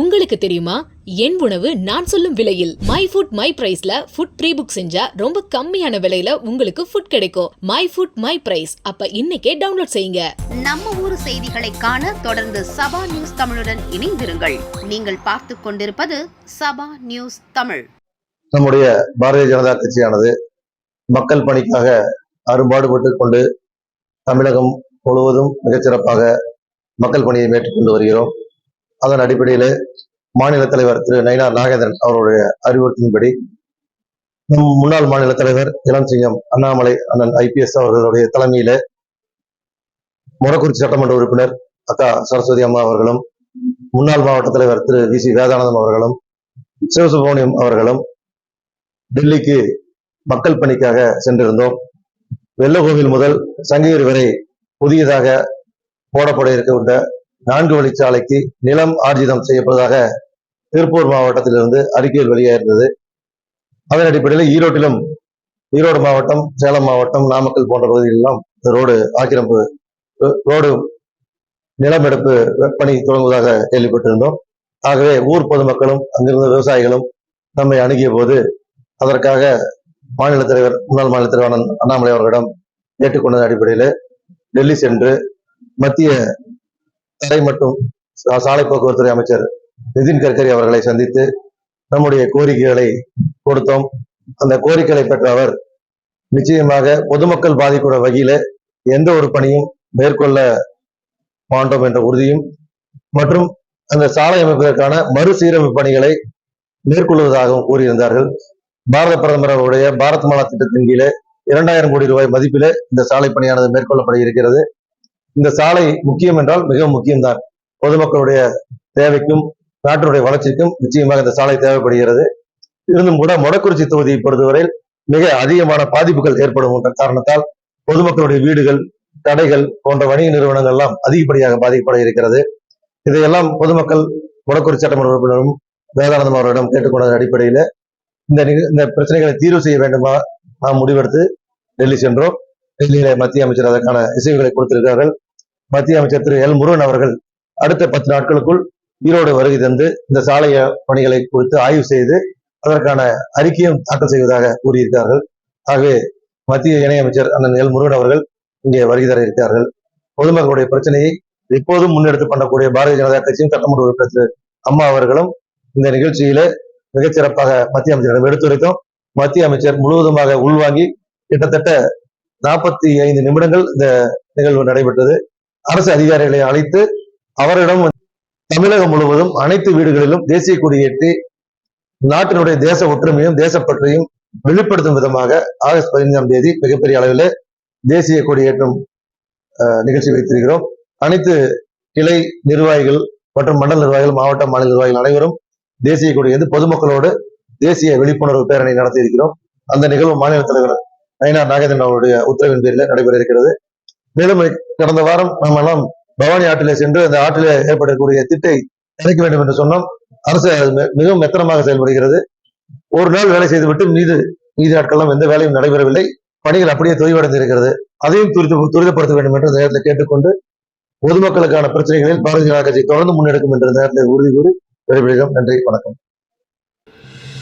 உங்களுக்கு தெரியுமா? என் உணவு நான் சொல்லும் விலையில் மை ஃபுட் மை பிரைஸ்ல ஃபுட் ப்ரீ புக் செஞ்சா ரொம்ப கம்மியான விலையில உங்களுக்கு ஃபுட் கிடைக்கும். மை ஃபுட் மை பிரைஸ் அப்ப இன்னைக்கே டவுன்லோட் செய்யுங்க. நம்ம ஊர் செய்திகளை காண தொடர்ந்து சபா நியூஸ் தமிழுடன் இணைந்திருங்கள். நீங்கள் பார்த்து கொண்டிருப்பது சபா நியூஸ் தமிழ். நம்முடைய பாரதிய ஜனதா கட்சியானது மக்கள் பணிக்காக அரும்பாடுபட்டு கொண்டு தமிழகம் முழுவதும் மிகச்சிறப்பாக மக்கள் பணியை மேற்கொண்டு வருகிறோம். அதன் அடிப்படையில் மாநில தலைவர் திரு நயினார் நாகேந்திரன் அவருடைய அறிவுறுத்தின்படி நம் முன்னாள் மாநில தலைவர் இளம்சிங்கம் அண்ணாமலை அண்ணன் ஐபிஎஸ் அவர்களுடைய தலைமையில மொரக்குறிச்சி சட்டமன்ற உறுப்பினர் அக்கா சரஸ்வதி அம்மா அவர்களும் முன்னாள் மாவட்ட தலைவர் திரு வி சி வேதானந்தம் அவர்களும் சிவசுப்ரமணியம் அவர்களும் டெல்லிக்கு மக்கள் பணிக்காக சென்றிருந்தோம். வெள்ளகோவில் முதல் சங்ககிரி வரை புதியதாக போடப்பட இருக்கின்ற நான்கு வழிச்சாலைக்கு நிலம் ஆர்ஜிதம் செய்யப்படுவதாக திருப்பூர் மாவட்டத்திலிருந்து அறிக்கையில் வெளியாயிருந்தது. அதன் அடிப்படையில் ஈரோட்டிலும் ஈரோடு மாவட்டம் சேலம் மாவட்டம் நாமக்கல் போன்ற பகுதிகளெல்லாம் ரோடு ஆக்கிரமிப்பு ரோடு நிலமெடுப்பு பணி தொடங்குவதாக கேள்விப்பட்டிருந்தோம். ஆகவே ஊர் பொதுமக்களும் அங்கிருந்த விவசாயிகளும் நம்மை அணுகிய போது அதற்காக மாநில தலைவர் முன்னாள் மாநில தலைவர் அண்ணாமலை அவர்களிடம் கேட்டுக்கொண்டதன் அடிப்படையில் டெல்லி சென்று மத்திய தரை மற்றும் சாலை போக்குவரத்துறை அமைச்சர் நிதின் கட்கரி அவர்களை சந்தித்து நம்முடைய கோரிக்கைகளை கொடுத்தோம். அந்த கோரிக்கைகளை பெற்ற அவர் நிச்சயமாக பொதுமக்கள் பாதிக்கூட வகையில எந்த ஒரு பணியும் மேற்கொள்ள மாட்டோம் என்ற உறுதியும் மற்றும் அந்த சாலை அமைப்பதற்கான மறுசீரமைப்பு பணிகளை மேற்கொள்வதாகவும் கூறியிருந்தார்கள். பாரத பிரதமர் அவருடைய பாரத் மாலா திட்டத்தின் கீழே இரண்டாயிரம் கோடி ரூபாய் மதிப்பிலே இந்த சாலை பணியானது மேற்கொள்ளப்பட இருக்கிறது. இந்த சாலை முக்கியம் என்றால் மிகவும் முக்கியம்தான். பொதுமக்களுடைய தேவைக்கும் நாட்டினுடைய வளர்ச்சிக்கும் நிச்சயமாக இந்த சாலை தேவைப்படுகிறது. இருந்தும் கூட மொடக்குறிச்சி தொகுதியை பொறுத்தவரையில் மிக அதிகமான பாதிப்புகள் ஏற்படும் என்ற காரணத்தால் பொதுமக்களுடைய வீடுகள் கடைகள் போன்ற வணிக நிறுவனங்கள் எல்லாம் அதிகப்படியாக பாதிக்கப்பட இருக்கிறது. இதையெல்லாம் பொதுமக்கள் மொடக்குறிச்சி சட்டமன்ற உறுப்பினரும் வேதானந்தம் அவர்களிடம் கேட்டுக்கொண்டதன் அடிப்படையில இந்த இந்த பிரச்சனைகளை தீர்வு செய்ய வேண்டுமா நாம் முடிவெடுத்து டெல்லி சென்றோம். டெல்லியில மத்திய அமைச்சர் அதற்கான இசைவுகளை கொடுத்திருக்கிறார்கள். மத்திய அமைச்சர் திரு எல் முருகன் அவர்கள் அடுத்த பத்து நாட்களுக்குள் ஈரோடு வருகை தந்து இந்த சாலை பணிகளை குறித்து ஆய்வு செய்து அதற்கான அறிக்கையும் தாக்கல் செய்வதாக கூறியிருக்கிறார்கள். ஆகவே மத்திய இணையமைச்சர் அண்ணன் எல் முருகன் அவர்கள் இங்கே வருகை தர இருக்கிறார்கள். பொதுமக்களுடைய பிரச்சனையை எப்போதும் முன்னெடுத்து பண்ணக்கூடிய பாரதிய ஜனதா கட்சியின் சட்டமன்ற உறுப்பினர் திரு அம்மா அவர்களும் இந்த நிகழ்ச்சியில மிகச்சிறப்பாக மத்திய அமைச்சரிடம் எடுத்துரைத்தோம். மத்திய அமைச்சர் முழுவதுமாக உள்வாங்கி கிட்டத்தட்ட நாற்பத்தி ஐந்து நிமிடங்கள் இந்த நிகழ்வு நடைபெற்றது. அரசு அதிகாரிகளை அழைத்து அவரிடம் தமிழகம் முழுவதும் அனைத்து வீடுகளிலும் தேசிய கொடியேற்றி நாட்டினுடைய தேச ஒற்றுமையும் தேசப்பற்றையும் வெளிப்படுத்தும் விதமாக ஆகஸ்ட் பதினைந்தாம் தேதி மிகப்பெரிய அளவில் தேசிய கொடியேற்றும் நிகழ்ச்சி வைத்திருக்கிறோம். அனைத்து கிளை நிர்வாகிகள் மற்றும் மண்டல நிர்வாகிகள் மாவட்ட மாநில நிர்வாகிகள் அனைவரும் தேசிய கொடியேந்து பொதுமக்களோடு தேசிய விழிப்புணர்வு பேரணி நடத்தி இருக்கிறோம் அந்த நிகழ்வு மாநில தலைவர் ஐநா நாகேந்திரன் அவருடைய உத்தரவின் பேரில் நடைபெற இருக்கிறது. மேலும் கடந்த வாரம் நாம் எல்லாம் பவானி ஆற்றிலே சென்று அந்த ஆற்றிலே ஏற்படக்கூடிய திட்டை இணைக்க வேண்டும் என்று சொன்னோம். அரசு மிகவும் மெத்தனமாக செயல்படுகிறது. ஒரு நாள் வேலை செய்துவிட்டு மீது மீதி நாட்களெல்லாம் எந்த வேலையும் நடைபெறவில்லை. பணிகள் அப்படியே தொய்வடைந்து இருக்கிறது அதையும் துரித துரிதப்படுத்த வேண்டும் என்று இந்த நேரத்தில் கேட்டுக்கொண்டு பொதுமக்களுக்கான பிரச்சனைகளில் பாரதிய ஜனதா கட்சி தொடர்ந்து முன்னெடுக்கும் என்ற நேரத்தில் உறுதி கூறி விடைபெறுகிறோம். நன்றி வணக்கம்.